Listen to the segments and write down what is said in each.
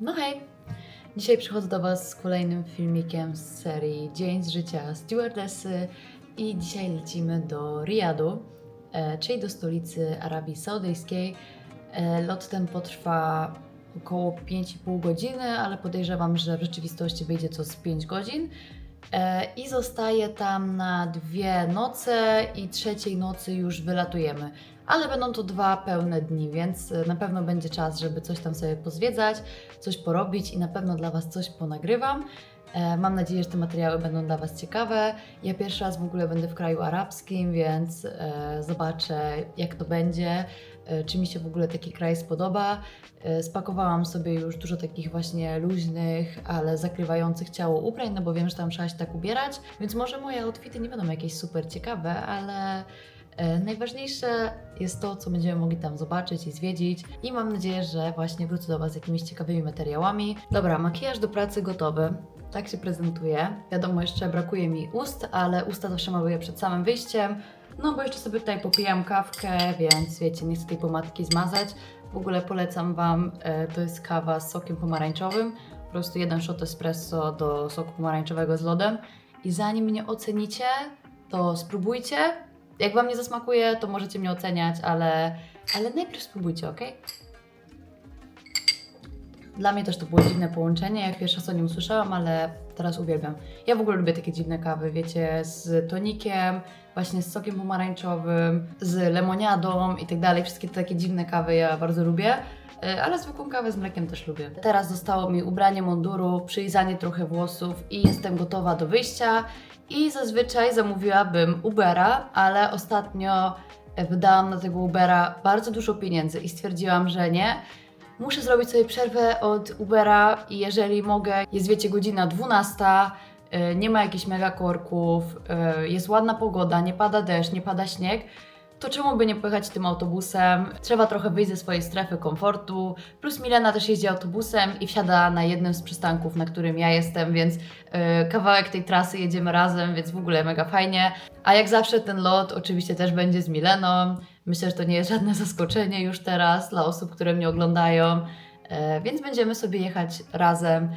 No hej! Dzisiaj przychodzę do Was z kolejnym filmikiem z serii Dzień z życia stewardessy i dzisiaj lecimy do Riyadu, e, czyli do stolicy Arabii Saudyjskiej. E, Lot ten potrwa około 5,5 godziny, ale podejrzewam, że w rzeczywistości wyjdzie to z 5 godzin. E, I zostaję tam na dwie noce i trzeciej nocy już wylatujemy. Ale będą to dwa pełne dni, więc e, na pewno będzie czas, żeby coś tam sobie pozwiedzać, coś porobić i na pewno dla Was coś ponagrywam. E, Mam nadzieję, że te materiały będą dla Was ciekawe. Ja pierwszy raz w ogóle będę w kraju arabskim, więc e, zobaczę, jak to będzie, e, czy mi się w ogóle taki kraj spodoba. Spakowałam sobie już dużo takich właśnie luźnych, ale zakrywających ciało ubrań, no bo wiem, że tam trzeba się tak ubierać, więc może moje outfity nie będą jakieś super ciekawe, ale najważniejsze jest to, co będziemy mogli tam zobaczyć i zwiedzić i mam nadzieję, że właśnie wrócę do Was z jakimiś ciekawymi materiałami. Dobra, makijaż do pracy gotowy. Tak się prezentuje. Wiadomo, jeszcze brakuje mi ust, ale usta zawsze maluję przed samym wyjściem. No bo jeszcze sobie tutaj popijam kawkę, więc wiecie, nie chcę tej pomadki zmazać. W ogóle polecam Wam, e, to jest kawa z sokiem pomarańczowym. Po prostu jeden shot espresso do soku pomarańczowego z lodem. I zanim mnie ocenicie, to spróbujcie. Jak Wam nie zasmakuje, to możecie mnie oceniać, ale, ale najpierw spróbujcie, ok? Dla mnie też to było dziwne połączenie. Jak pierwszy raz o nim usłyszałam, ale teraz uwielbiam. Ja w ogóle lubię takie dziwne kawy, wiecie, z tonikiem, właśnie z sokiem pomarańczowym, z lemoniadą i tak dalej. Wszystkie te takie dziwne kawy ja bardzo lubię. E, Ale zwykłą kawę z mlekiem też lubię. Teraz zostało mi ubranie munduru, przylizanie trochę włosów i jestem gotowa do wyjścia. I zazwyczaj zamówiłabym Ubera, ale ostatnio wydałam na tego Ubera bardzo dużo pieniędzy i stwierdziłam, że nie. Muszę zrobić sobie przerwę od Ubera i jeżeli mogę, jest wiecie godzina 12, y, nie ma jakichś mega korków, y, jest ładna pogoda, nie pada deszcz, nie pada śnieg, to czemu by nie pojechać tym autobusem? Trzeba trochę wyjść ze swojej strefy komfortu. Plus Milena też jeździ autobusem i wsiada na jednym z przystanków, na którym ja jestem, więc y, kawałek tej trasy jedziemy razem, więc w ogóle mega fajnie. A jak zawsze ten lot oczywiście też będzie z Mileną. Myślę, że to nie jest żadne zaskoczenie już teraz dla osób, które mnie oglądają, e, więc będziemy sobie jechać razem.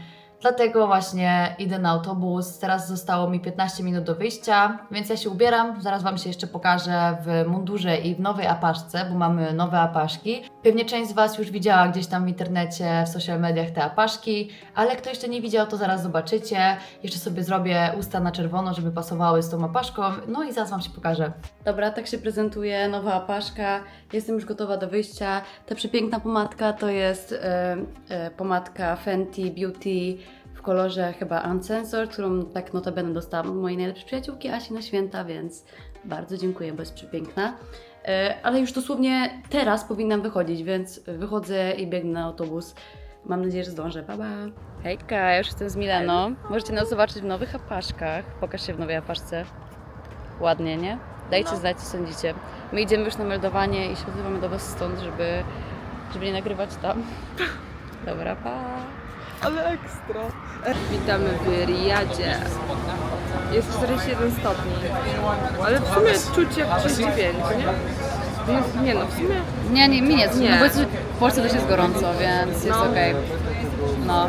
Dlatego właśnie idę na autobus. Teraz zostało mi 15 minut do wyjścia, więc ja się ubieram. Zaraz Wam się jeszcze pokażę w mundurze i w nowej apaszce, bo mamy nowe apaszki. Pewnie część z Was już widziała gdzieś tam w internecie, w social mediach te apaszki, ale kto jeszcze nie widział, to zaraz zobaczycie. Jeszcze sobie zrobię usta na czerwono, żeby pasowały z tą apaszką. No i zaraz Wam się pokażę. Dobra, tak się prezentuje nowa apaszka. Jestem już gotowa do wyjścia. Ta przepiękna pomadka to jest e, e, pomadka Fenty Beauty w kolorze chyba Uncensored, którą tak notabene dostałam od mojej najlepszej przyjaciółki Asi na święta, więc bardzo dziękuję, bo jest przepiękna. E, ale już dosłownie teraz powinnam wychodzić, więc wychodzę i biegnę na autobus. Mam nadzieję, że zdążę. Pa, pa. Hejka, ja już jestem z Mileną. Możecie nas zobaczyć w nowych apaszkach. Pokaż się w nowej apaszce. Ładnie, nie? Dajcie znać, co sądzicie. My idziemy już na meldowanie i się odzywamy do Was stąd, żeby, żeby nie nagrywać tam. Dobra, pa. Ale ekstra. Witamy w Riyadzie. Jest 41 stopni. Ale w sumie czuć jak 35, nie? Nie, nie no, w sumie Nie, nie, minie. Nie. No bo jest, w Polsce też jest gorąco, więc jest No. okej. No.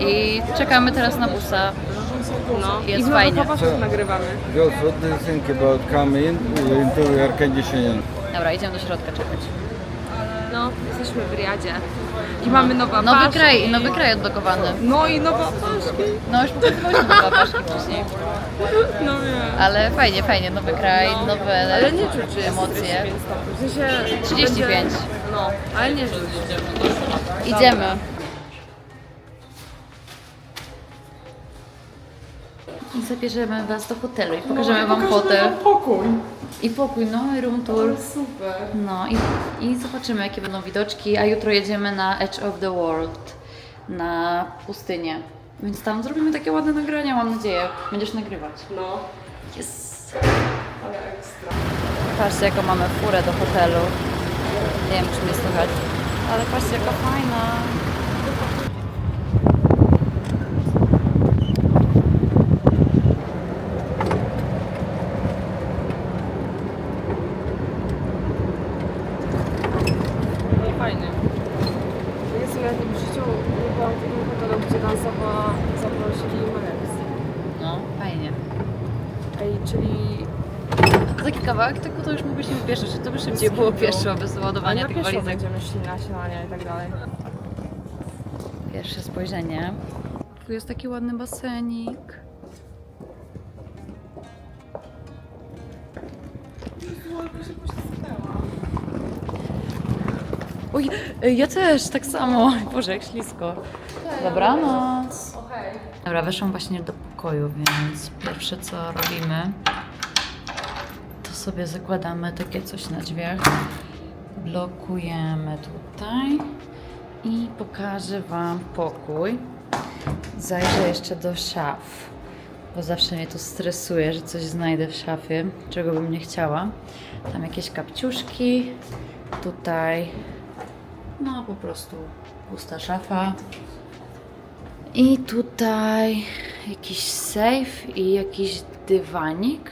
I czekamy teraz na busa. no. Jest I fajnie. nowych opasach nagrywamy. Just what do you think about coming into air conditioning? Dobra, idziemy do środka czekać. No, jesteśmy w Riyadzie. I mamy nowe Nowy apaszki. kraj, nowy kraj odblokowany. No i nowe opaszki. No już pokazywaliśmy nowe apaszki wcześniej. No wiem. Ale fajnie, fajnie, nowy kraj, nowe Ale nie czuć, że jest emocje. 45 stopni. W sensie 35. Będzie, no, ale nie czuć. Idziemy. I zabierzemy Was do hotelu i pokażemy Wam hotel. pokój. I pokój, no i room tour. Super. No i, i zobaczymy, jakie będą widoczki. A jutro jedziemy na Edge of the World, na pustynię. Więc tam zrobimy takie ładne nagrania, mam nadzieję. Będziesz nagrywać. No, Yes. ale ekstra. Patrzcie, jaką mamy furę do hotelu. Nie wiem, czy mnie słychać. Ale patrzcie, jaka fajna. Fajny. Ja sobie w życiu czyli Taki kawałek, tylko to już mógłbyś nie pieszo, szybciej było pieszo bez ładowania tych pieszo walizek. będziemy szli na śniadanie i tak dalej. Pierwsze spojrzenie. Tu jest taki ładny basenik. Oj, ja też, tak samo. Boże, jak ślisko. Dobranoc. Dobra, weszłam właśnie do pokoju, więc pierwsze co robimy, sobie zakładamy takie coś na drzwiach. Blokujemy tutaj i pokażę Wam pokój. Zajrzę jeszcze do szaf, bo zawsze mnie to stresuje, że coś znajdę w szafie, czego bym nie chciała. Tam jakieś kapciuszki, tutaj no po prostu pusta szafa. I tutaj jakiś safe i jakiś dywanik.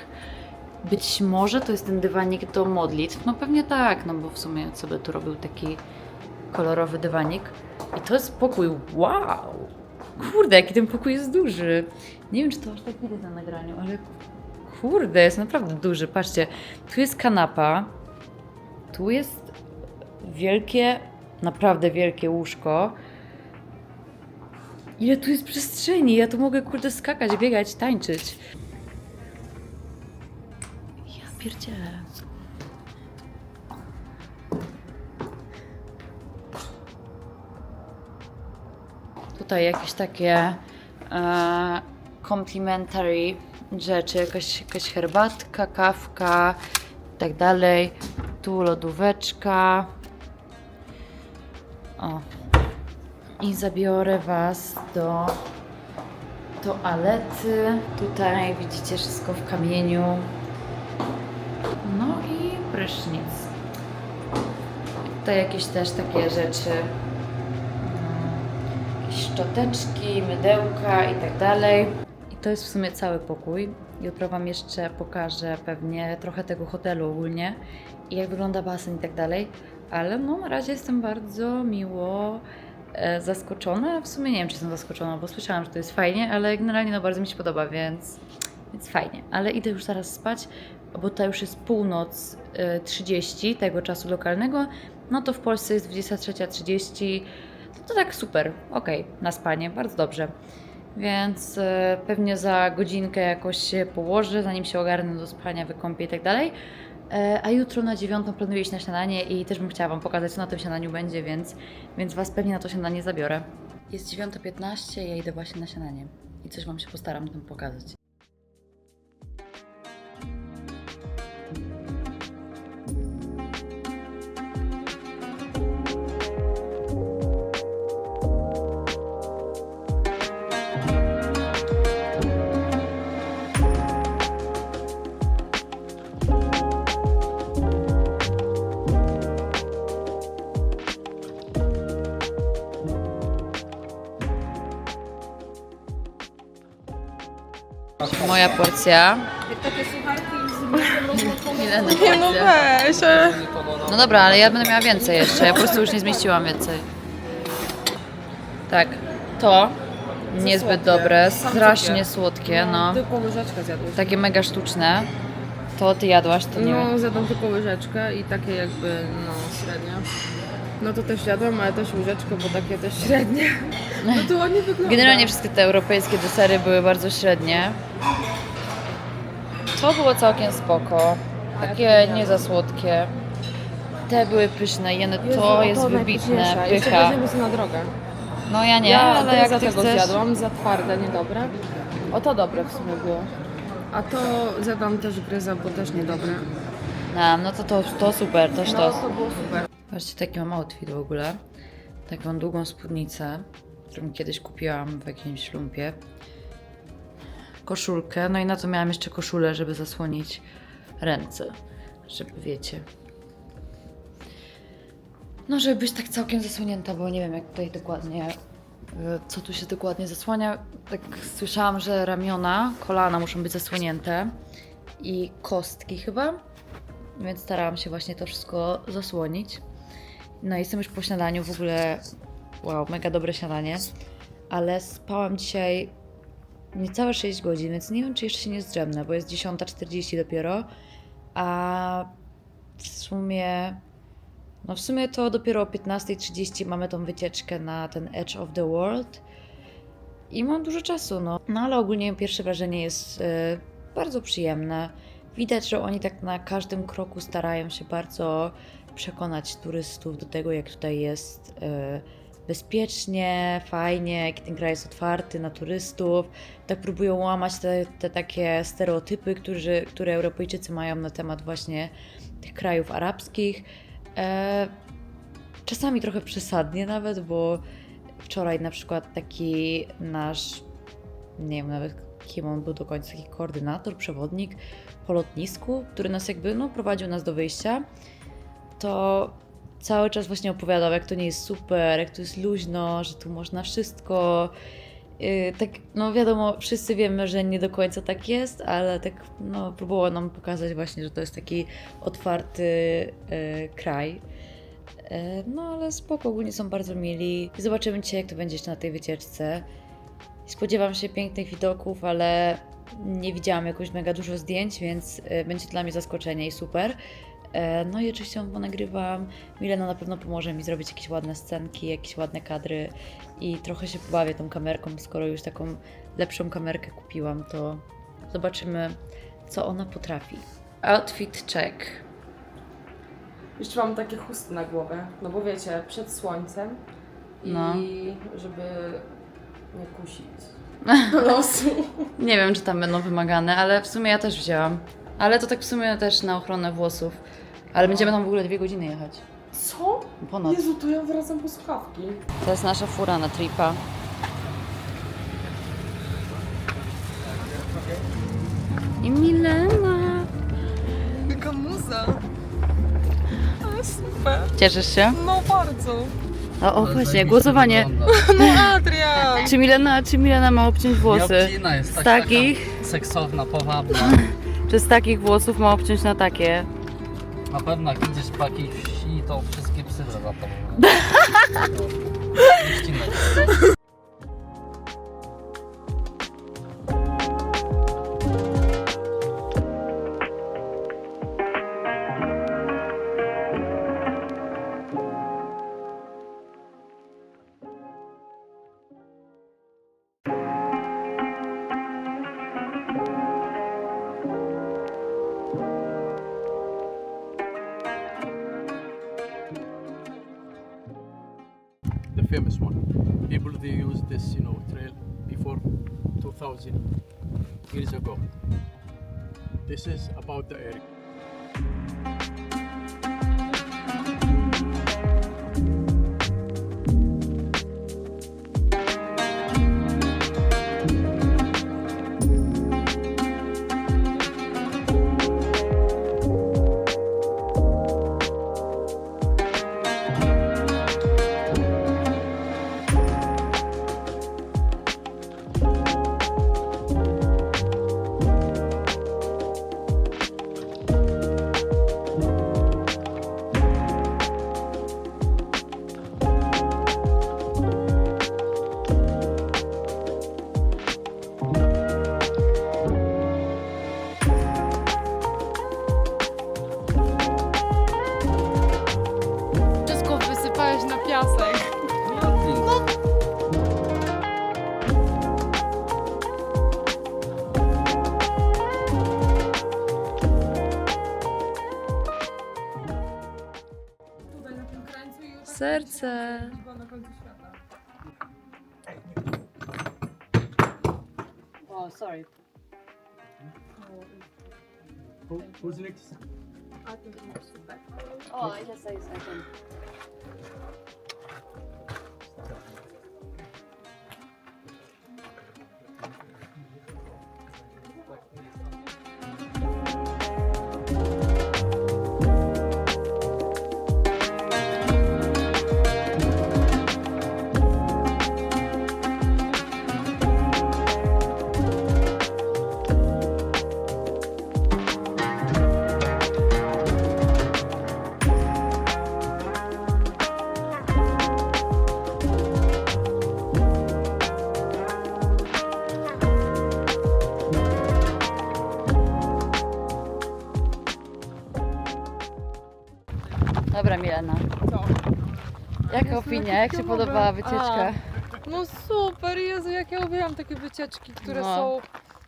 Być może to jest ten dywanik do modlitw. No pewnie tak, no bo w sumie sobie tu robił taki kolorowy dywanik. I to jest pokój. Wow! Kurde, jaki ten pokój jest duży. Nie wiem, czy to aż tak widać na nagraniu, ale kurde, jest naprawdę duży. Patrzcie, tu jest kanapa, tu jest wielkie, naprawdę wielkie łóżko. Ile tu jest przestrzeni? Ja tu mogę kurde skakać, biegać, tańczyć. Pierdzielę. Tutaj jakieś takie e, complimentary rzeczy, jakaś, jakaś herbatka, kawka i tak dalej. Tu lodóweczka. O. I zabiorę Was do toalety. Tutaj widzicie wszystko w kamieniu. Prysznic. Tutaj jakieś też takie rzeczy jakieś szczoteczki, mydełka i tak dalej. I to jest w sumie cały pokój. Jutro Wam jeszcze pokażę pewnie trochę tego hotelu ogólnie i jak wygląda basen i tak dalej. Ale no na razie jestem bardzo miło e, zaskoczona. W sumie nie wiem, czy jestem zaskoczona, bo słyszałam, że to jest fajnie, ale generalnie no bardzo mi się podoba, więc, więc fajnie. Ale idę już zaraz spać, bo to już jest północ e, 30 tego czasu lokalnego. No to w Polsce jest 23.30. To tak super, okej, na spanie, bardzo dobrze. Więc e, pewnie za godzinkę jakoś się położę, zanim się ogarnę do spania, wykąpię i tak dalej. E, a jutro na dziewiątą planuję iść na śniadanie i też bym chciała Wam pokazać, co na tym śniadaniu będzie, więc, więc Was pewnie na to śniadanie zabiorę. Jest 9.15, ja idę właśnie na śniadanie i coś Wam się postaram tam pokazać. Moja porcja. Nie no weź, ale... No dobra, ale ja będę miała więcej jeszcze. Ja po prostu już nie zmieściłam więcej. Tak, to niezbyt słodkie. dobre, Sam strasznie słodkie, no. Tylko łyżeczkę zjadłeś. Takie mega sztuczne. To ty jadłaś, to nie. No, zjadłam tylko łyżeczkę i takie jakby, no, średnie. No to też jadłam, ale też łyżeczkę, bo takie też średnie. No to ładnie wygląda. Generalnie wszystkie te europejskie desery były bardzo średnie. To było całkiem spoko. Takie nie za słodkie. Te były pyszne, jeny Jezu, to jest wybitne. Jeszcze pycha. sobie na drogę. No ja nie, ja ale jak za ty tego chcesz... zjadłam, za twarde, niedobre. O to dobre w sumie było. A to zjadłam też gryza, bo też niedobre. No, no to, to, to super, to No sztos. to było super. Patrzcie, taki mam outfit w ogóle. Taką długą spódnicę, którą kiedyś kupiłam w jakimś lumpie. Koszulkę, no i na to miałam jeszcze koszulę, żeby zasłonić ręce. Żeby wiecie. No, żeby być tak całkiem zasłonięta, bo nie wiem jak tutaj dokładnie, y, co tu się dokładnie zasłania. Tak słyszałam, że ramiona, kolana muszą być zasłonięte i kostki chyba. Więc starałam się właśnie to wszystko zasłonić. No i jestem już po śniadaniu, w ogóle wow, mega dobre śniadanie. Ale spałam dzisiaj niecałe 6 godzin, więc nie wiem, czy jeszcze się nie zdrzemnę, bo jest 10.40 dopiero, a w sumie, no w sumie to dopiero o 15.30 mamy tą wycieczkę na ten Edge of the World i mam dużo czasu, no. No ale ogólnie pierwsze wrażenie jest e, bardzo przyjemne. Widać, że oni tak na każdym kroku starają się bardzo przekonać turystów do tego, jak tutaj jest e, bezpiecznie, fajnie, jaki ten kraj jest otwarty na turystów. Tak próbują łamać te, te takie stereotypy, którzy, które Europejczycy mają na temat właśnie tych krajów arabskich. E, czasami trochę przesadnie nawet, bo wczoraj na przykład taki nasz, nie wiem nawet kim on był do końca, taki koordynator, przewodnik po lotnisku, który nas jakby no, prowadził nas do wyjścia, to cały czas właśnie opowiadał, jak to nie jest super, jak to jest luźno, że tu można wszystko. Yy, tak, no wiadomo, wszyscy wiemy, że nie do końca tak jest, ale tak no, próbował nam pokazać właśnie, że to jest taki otwarty yy, kraj. Yy, no ale spoko, ogólnie są bardzo mili. Zobaczymy dzisiaj, jak to będzie na tej wycieczce. Spodziewam się pięknych widoków, ale nie widziałam jakoś mega dużo zdjęć, więc yy, będzie dla mnie zaskoczenie i super. E, No i oczywiście ją ponagrywam. Milena na pewno pomoże mi zrobić jakieś ładne scenki, jakieś ładne kadry i trochę się pobawię tą kamerką, skoro już taką lepszą kamerkę kupiłam, to zobaczymy, co ona potrafi. Outfit check. Jeszcze mam takie chusty na głowę, no bo wiecie, przed słońcem i No. żeby nie kusić losu. Nie wiem, czy tam będą wymagane, ale w sumie ja też wzięłam. Ale to tak w sumie też na ochronę włosów. Ale będziemy tam w ogóle dwie godziny jechać. Co? Ponad. Jezu, to ja wracam po słuchawki. To jest nasza fura na tripa. I Milena. Jaka muza. Ale super. Cieszysz się? No bardzo. O, o właśnie, głosowanie. No Adrian. Czy Milena, czy Milena ma obciąć włosy? Miałkina jest Z tak, takich, taka seksowna, powabna. czy z takich włosów ma obciąć na takie? Na pewno jak idziesz po jakiejś wsi, to wszystkie psy za tobą. Ścinek. People they use this, you know, trail before 2000 years ago. This is about the area. Już Serce. chyba na końcu świata. O, sorry. Who, who's next? A to jest super. O, yes, I, I can. Opinia? Jak się podobała wycieczka? No super, Jezu, jak ja uwielbiam takie wycieczki, które No. są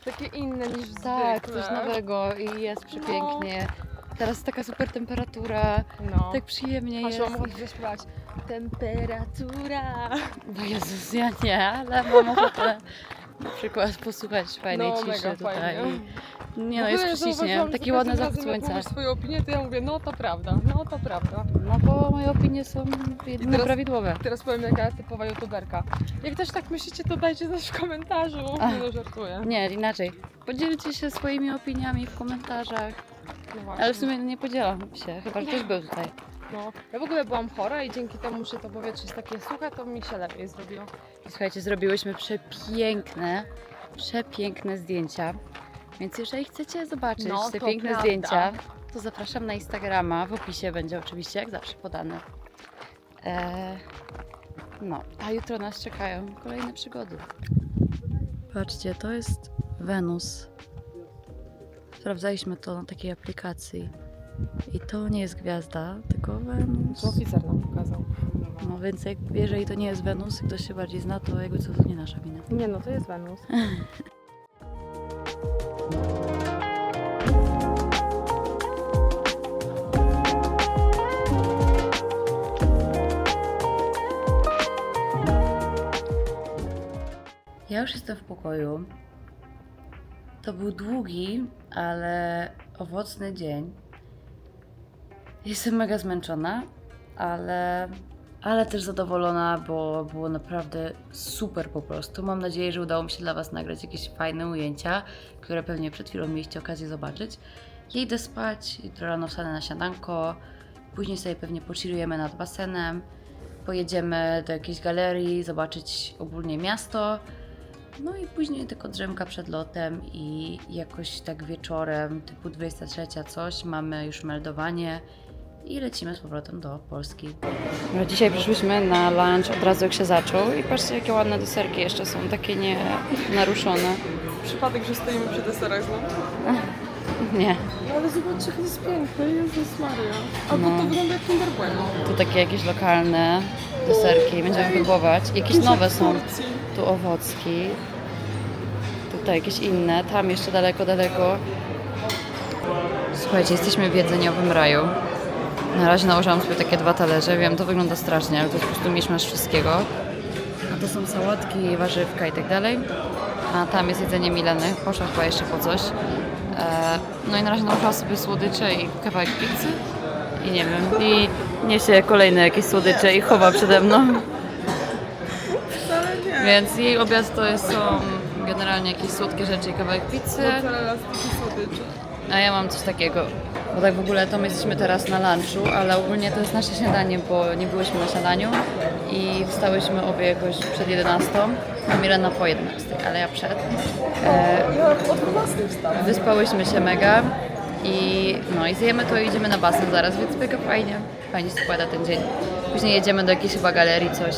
takie inne niż Tak, zwykle. coś nowego i jest przepięknie. Teraz taka super temperatura, No. tak przyjemnie Aż jest. mam ochotę zaśpiewać. Temperatura. No Jezus, ja nie, ale mam ochotę na przykład posłuchać fajnej no, ciszy mega tutaj. fajnie. Nie no, jest prześlicznie, taki ładny zachód jak słońca. mówisz swoją opinię, to ja mówię, no to prawda, no to prawda. No bo moje opinie są jedyne teraz- prawidłowe. Teraz powiem jaka typowa youtuberka. Jak też tak myślicie, to dajcie znać w komentarzu. Ach. No, żartuję. Nie, inaczej. Podzielcie się swoimi opiniami w komentarzach. No. Ale w sumie nie podzielam się, chyba że ktoś był tutaj. No. Ja w ogóle byłam chora i dzięki temu, że to powietrze jest takie suche, to mi się lepiej zrobiło. Słuchajcie, zrobiłyśmy przepiękne, przepiękne zdjęcia. Więc jeżeli chcecie zobaczyć No, te piękne prawda. zdjęcia, to zapraszam na Instagrama. W opisie będzie oczywiście, jak zawsze, podane. Eee, no, a jutro nas czekają kolejne przygody. Patrzcie, to jest Wenus. Sprawdzaliśmy to na takiej aplikacji. I to nie jest gwiazda, tylko Wenus. To oficer nam pokazał. No więc jak, jeżeli to nie jest Wenus, ktoś się bardziej zna, to jakby co to nie nasza wina. Nie no, to jest Wenus. Ja już jestem w pokoju. To był długi, ale owocny dzień. Jestem mega zmęczona, ale, ale też zadowolona, bo było naprawdę super po prostu. Mam nadzieję, że udało mi się dla Was nagrać jakieś fajne ujęcia, które pewnie przed chwilą mieliście okazję zobaczyć. Ja idę spać, jutro rano wstanę na śniadanko, później sobie pewnie pochillujemy nad basenem, pojedziemy do jakiejś galerii, zobaczyć ogólnie miasto. No i później tylko drzemka przed lotem i jakoś tak wieczorem, typu 23 coś, mamy już meldowanie i lecimy z powrotem do Polski. No, dzisiaj przyszłyśmy na lunch od razu jak się zaczął i patrzcie jakie ładne deserki jeszcze są, takie nie naruszone. Przypadek, że stoimy przy deserach znowu. Nie, No ale zobaczcie, jak to jest piękne, Jezus Maria. Albo No. to wygląda jak Kinder Bueno. tu takie jakieś lokalne deserki, będziemy próbować. Jakieś nowe są. Tu owocki. Tutaj jakieś inne. Tam jeszcze daleko, daleko. Słuchajcie, jesteśmy w jedzeniowym raju. Na razie nałożyłam sobie takie dwa talerze. Wiem, to wygląda strasznie, ale to po prostu miszmasz wszystkiego. A to są sałatki, warzywka i tak dalej. A tam jest jedzenie Mileny. Poszła chyba jeszcze po coś. E, No i na razie nałożyłam sobie słodycze i kawałek pizzy. I nie wiem. I niesie kolejne jakieś słodycze i chowa przede mną. Więc jej obiad to jest, są generalnie jakieś słodkie rzeczy i kawałek pizzy, a ja mam coś takiego. Bo tak w ogóle to my jesteśmy teraz na lunchu, ale ogólnie to jest nasze śniadanie, bo nie byłyśmy na śniadaniu i wstałyśmy obie jakoś przed 11, a Milena po 11, ale ja przed. E, Ja o 12 wstałam. wyspałyśmy się mega i no i zjemy to i idziemy na basen zaraz, więc mega fajnie. Fajnie się składa ten dzień. Później jedziemy do jakiejś chyba galerii, coś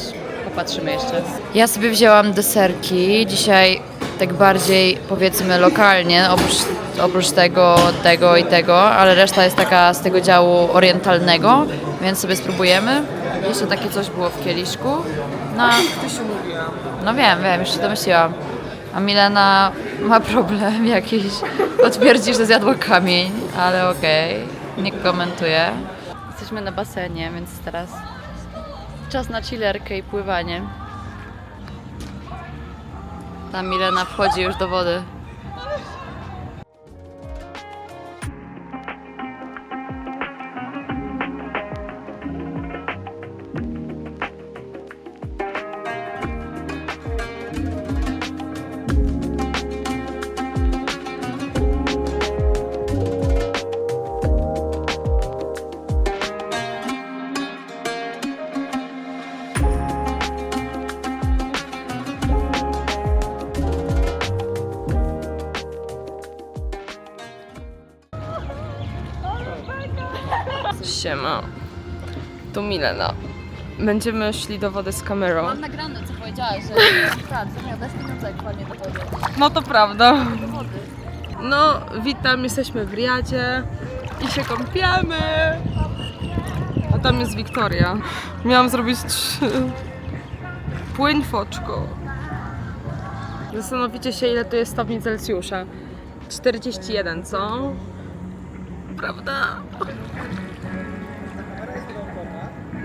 popatrzymy jeszcze. Ja sobie wzięłam deserki, dzisiaj tak bardziej powiedzmy lokalnie, oprócz, oprócz tego, tego i tego, ale reszta jest taka z tego działu orientalnego, więc sobie spróbujemy. Jeszcze takie coś było w kieliszku. No, Ty się mówiłam. no wiem, wiem, już się domyśliłam. A Milena ma problem jakiś. Potwierdzi, że zjadła kamień, ale okej, nie komentuję. Jesteśmy na basenie, więc teraz czas na chillerkę i pływanie. Tam Milena wchodzi już do wody. Milena. Będziemy szli do wody z kamerą. Mam nagrane, co powiedziałaś, że tak, dać pieniądze, jak wpadnie do wody. No to prawda. Do wody. No, witam, jesteśmy w Riadzie i się kąpiemy. A tam jest Wiktoria. Miałam zrobić trzy. Płyń foczko. Zastanowicie się, ile to jest stopni Celsjusza. 41, co? Prawda?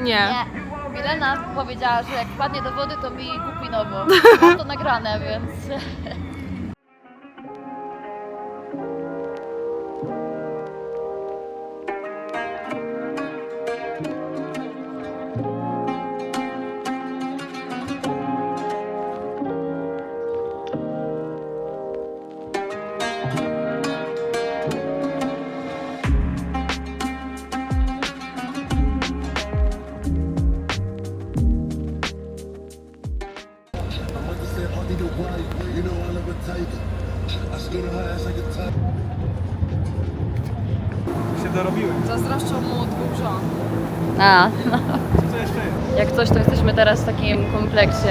Nie. Milena powiedziała, że jak wpadnie do wody, to mi kupi nową. Mam to nagrane, więc... A, no. Jak coś, to jesteśmy teraz w takim kompleksie.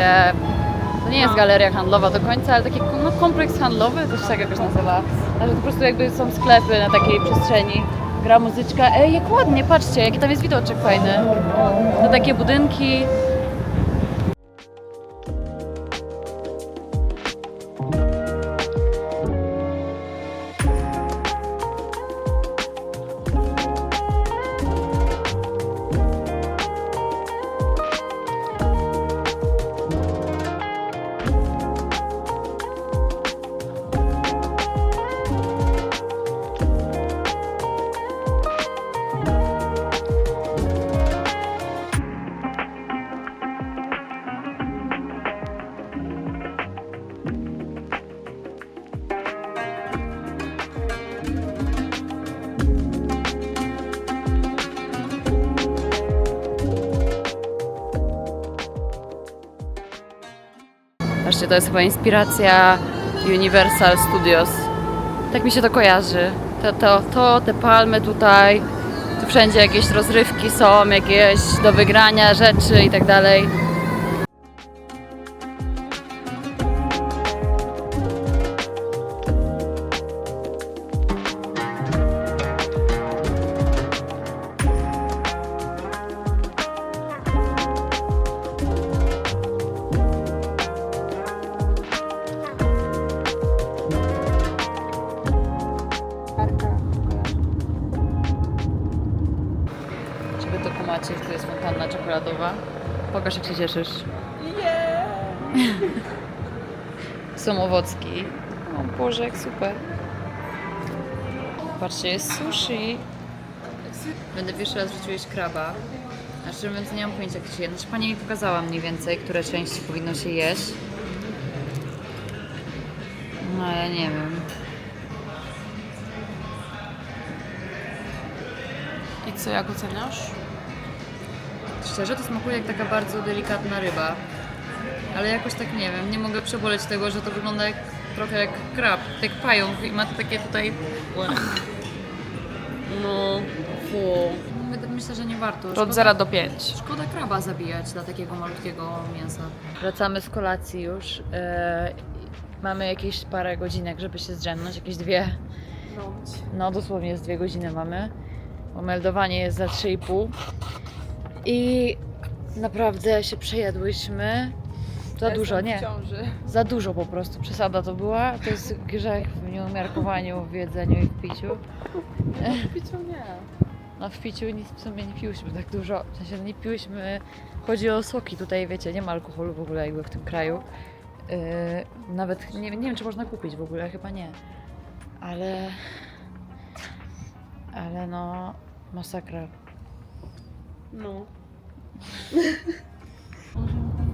To nie jest galeria handlowa do końca, ale taki no, kompleks handlowy, się tak jakoś nazywa. Ale to po prostu jakby są sklepy na takiej przestrzeni. Gra muzyczka. Ej, jak ładnie, patrzcie, jaki tam jest widoczek fajny. Na takie budynki. Patrzcie, to jest chyba inspiracja Universal Studios. Tak mi się to kojarzy. To, to, to te palmy tutaj, tu wszędzie jakieś rozrywki są, jakieś do wygrania rzeczy i tak dalej. Cieszysz. Są owocki. O Boże, jak super. Patrzcie, jest sushi. Będę pierwszy raz w życiu kraba. Szczerze mówiąc nie mam pojęcia jak się je. Znaczy pani mi pokazała mniej więcej, które części powinno się jeść. No ale nie wiem. I co, jak oceniasz? Szczerze to smakuje jak taka bardzo delikatna ryba. Ale jakoś tak nie wiem, nie mogę przeboleć tego, że to wygląda jak, trochę jak krab, jak pająk i ma takie tutaj... No, fu. My- Myślę, że nie warto. To Szkoda- od 0 do 5. Szkoda kraba zabijać dla takiego malutkiego mięsa. Wracamy z kolacji już. E, mamy jakieś parę godzinek, żeby się zdrzemnąć, jakieś dwie. No dosłownie jest dwie godziny mamy. Bo meldowanie jest za 3,5. I naprawdę się przejadłyśmy. Za dużo, nie. Za dużo po prostu. Przesada to była. To jest grzech w nieumiarkowaniu, w jedzeniu i w piciu. Piciu nie. No w piciu nic w sumie nie piłyśmy tak dużo. W sensie nie piłyśmy, chodzi o soki tutaj, wiecie, nie ma alkoholu w ogóle jakby w tym kraju. Yy, nawet nie, nie wiem, czy można kupić w ogóle, chyba nie. Ale... Ale no... Masakra. Não. Hoje eu não tenho